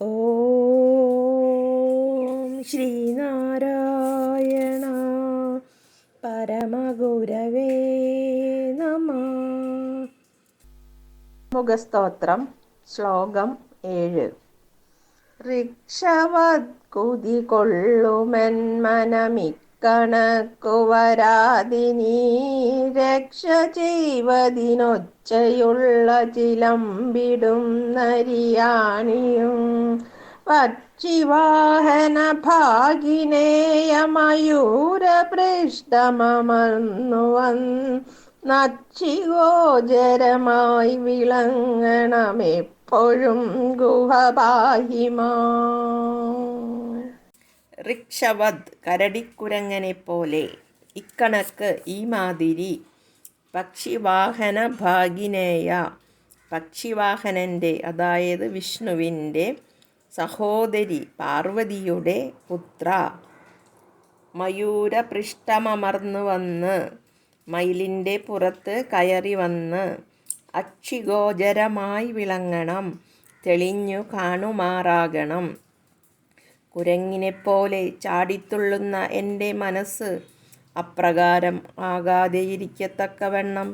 ഓം ശ്രീനാരായണ പരമഗുരവേ നമ. മുഖസ്തോത്രം ശ്ലോകം ഏഴ്. ഋക്ഷവത് കുതി കൊള്ളുമെൻ മനമിക്കണക്കു വരാതിനീ രക്ഷ ചെയ്വതിനൊച്ചയുള്ള ചിലമ്പിടും നരിയാണിയും. പക്ഷിവാഹന ഭാഗിനേയമയൂരപൃഷ്ടമർന്നു നച്ചിഗോചരമായി വിളങ്ങണമെപ്പോഴും ഗുഹപാഹിമാ ഋക്ഷവത് കരടിക്കുരങ്ങനെ പോലെ ഇക്കണക്ക് ഈ മാതിരി പക്ഷിവാഹന ഭാഗിനേയ പക്ഷിവാഹനന്റെ അതായത് വിഷ്ണുവിന്റെ സഹോദരി പാർവതിയുടെ പുത്ര മയൂരപൃഷ്ഠമർന്നു വന്ന് മയിലിന്റെ പുറത്ത് കയറി വന്ന് അക്ഷിഗോചരമായി വിളങ്ങണം തെളിഞ്ഞു കാണുമാറാകണം. കുരങ്ങിനെപ്പോലെ ചാടിത്തുള്ളുന്ന എന്റെ മനസ്സ് അപ്രകാരം ആകാതെയിരിക്കത്തക്കവണ്ണം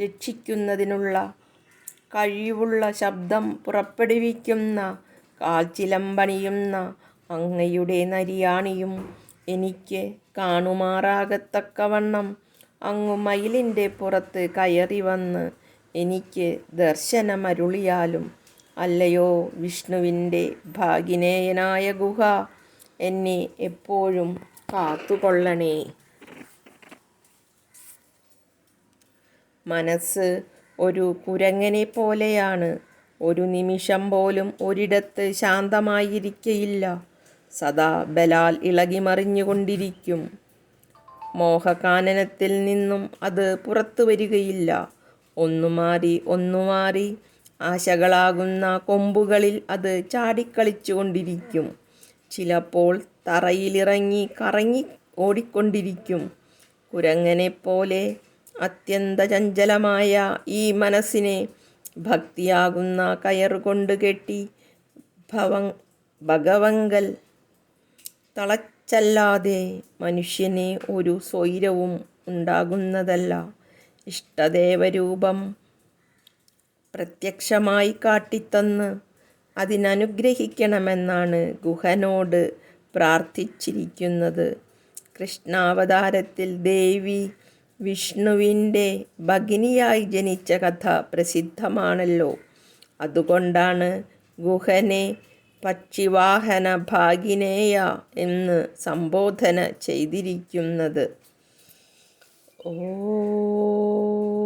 രക്ഷിക്കുന്നതിനുള്ള കഴിവുള്ള ശബ്ദം പുറപ്പെടുവിക്കുന്ന കാൽച്ചിലമ്പണിയുന്ന അങ്ങയുടെ നരിയാണിയും എനിക്ക് കാണുമാറാകത്തക്കവണ്ണം അങ്ങു മയിലിന്റെ പുറത്ത് കയറി വന്ന് എനിക്ക് ദർശനമരുളിയാലും അല്ലയോ വിഷ്ണുവിന്റെ ഭാഗിനേയനായ ഗുഹ എന്നെ എപ്പോഴും കാത്തുകൊള്ളണേ. മനസ്സ് ഒരു കുരങ്ങനെ പോലെയാണ്. ഒരു നിമിഷം പോലും ഒരിടത്ത് ശാന്തമായിരിക്കയില്ല. സദാ ബലാൽ ഇളകിമറിഞ്ഞുകൊണ്ടിരിക്കും. മോഹകാനനത്തിൽ നിന്നും അത് പുറത്തു വരികയില്ല. ഒന്നു മാറി ഒന്നു മാറി ആശകളാകുന്ന കൊമ്പുകളിൽ അത് ചാടിക്കളിച്ചുകൊണ്ടിരിക്കും. ചിലപ്പോൾ തറയിലിറങ്ങി കറങ്ങി ഓടിക്കൊണ്ടിരിക്കും. അത്യന്ത ചഞ്ചലമായ ഈ മനസ്സിനെ ഭക്തിയാകുന്ന കയറുകൊണ്ട് കെട്ടി ഭവ ഭഗവങ്കൽ തളച്ചല്ലാതെ മനുഷ്യനെ ഒരു സ്വൈരവും ഉണ്ടാകുന്നതല്ല. ഇഷ്ടദേവരൂപം പ്രത്യക്ഷമായി കാട്ടിത്തന്ന് അതിനനുഗ്രഹിക്കണമെന്നാണ് ഗുഹനോട് പ്രാർത്ഥിച്ചിരിക്കുന്നത്. കൃഷ്ണാവതാരത്തിൽ ദേവി വിഷ്ണുവിന്റെ ഭഗിനിയായി ജനിച്ച കഥ പ്രസിദ്ധമാണല്ലോ. അതുകൊണ്ടാണ് ഗുഹനെ പക്ഷിവാഹന ഭാഗിനേയ എന്ന് സംബോധന ചെയ്തിരിക്കുന്നത്. ഓം